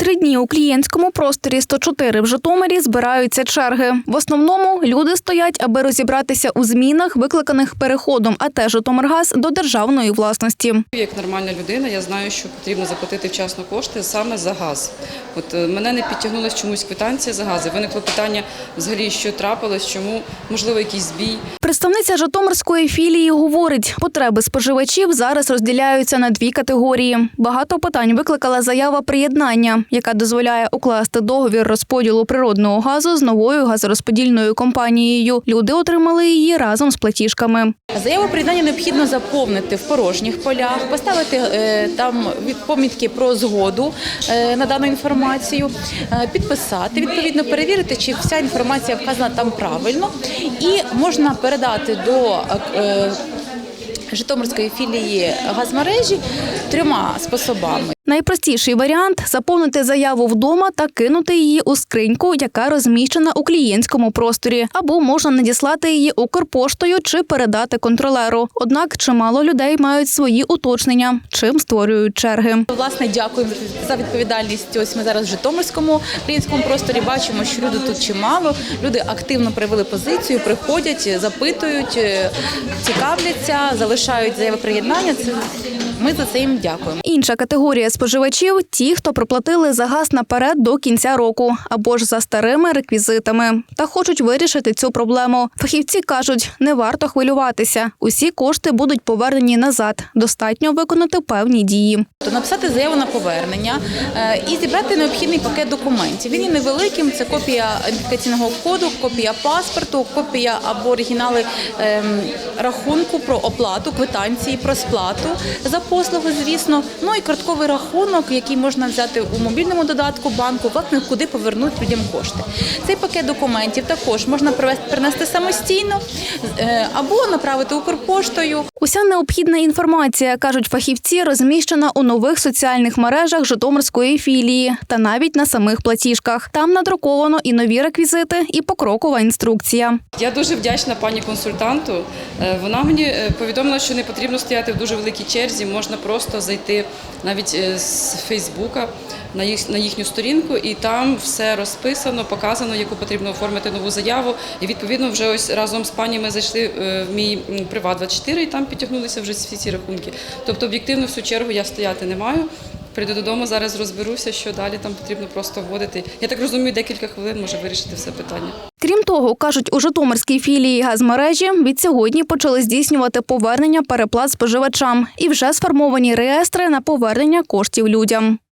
Три дні у клієнтському просторі 104 в Житомирі збираються черги. В основному люди стоять, аби розібратися у змінах, викликаних переходом АТ «Житомиргаз» до державної власності. Як нормальна людина, я знаю, що потрібно заплатити вчасно кошти саме за газ. От е, мене не підтягнулася чомусь квитанція за газ. Виникло питання, взагалі, що трапилось, чому можливо якийсь збій. Представниця Житомирської філії говорить, потреби споживачів зараз розділяються на дві категорії. Багато питань викликала заява приєднання, яка дозволяє укласти договір розподілу природного газу з новою газорозподільною компанією. Люди отримали її разом з платіжками. Заяву приєднання необхідно заповнити в порожніх полях, поставити е, там помітки про згоду е, на дану інформацію, е, підписати, відповідно перевірити, чи вся інформація вказана там правильно, і можна передати до Житомирської філії газмережі трьома способами. Найпростіший варіант заповнити заяву вдома та кинути її у скриньку, яка розміщена у клієнтському просторі, або можна надіслати її Укрпоштою чи передати контролеру. Однак чимало людей мають свої уточнення, чим створюють черги. Власне, дякуємо за відповідальність. Ось ми зараз в Житомирському клієнтському просторі бачимо, що люди тут чимало. Люди активно проявили позицію, приходять, запитують, е, цікавляться, залишають заяви приєднання. Це ми за це їм дякуємо. Інша категорія споживачів ті, хто проплатили за газ наперед до кінця року або ж за старими реквізитами, та хочуть вирішити цю проблему. Фахівці кажуть, не варто хвилюватися. Усі кошти будуть повернені назад. Достатньо виконати певні дії. То написати заяву на повернення е, і зібрати необхідний пакет документів. Він є невеликим. Це копія ідентифікаційного коду, копія паспорту, копія або оригінали ем, рахунку про оплату, квитанції про сплату за послугу, звісно. Ну і картковий рахунок, який можна взяти у мобільному додатку банку, власне, куди повернути людям кошти. Цей пакет документів також можна привезти, принести самостійно е, або направити Укрпоштою. Уся необхідна інформація, кажуть фахівці, розміщена у нових соціальних мережах Житомирської філії та навіть на самих платіжках. Там надруковано і нові реквізити, і покрокова інструкція. Я дуже вдячна пані консультанту. Е, Вона мені е, повідомила, що не потрібно стояти в дуже великій черзі, можна просто зайти навіть е, з Фейсбука на їх на їхню сторінку, і там все розписано, показано, яку потрібно оформити нову заяву. І відповідно вже ось разом з пані ми зайшли е, в мій приват 24 і там підтягнулися вже всі ці рахунки. Тобто, об'єктивно всю чергу я стояти не маю. Прийду додому, зараз розберуся, що далі там потрібно просто вводити. Я так розумію, декілька хвилин може вирішити все питання. Того, кажуть, у Житомирській філії газмережі від сьогодні почали здійснювати повернення переплат споживачам і вже сформовані реєстри на повернення коштів людям.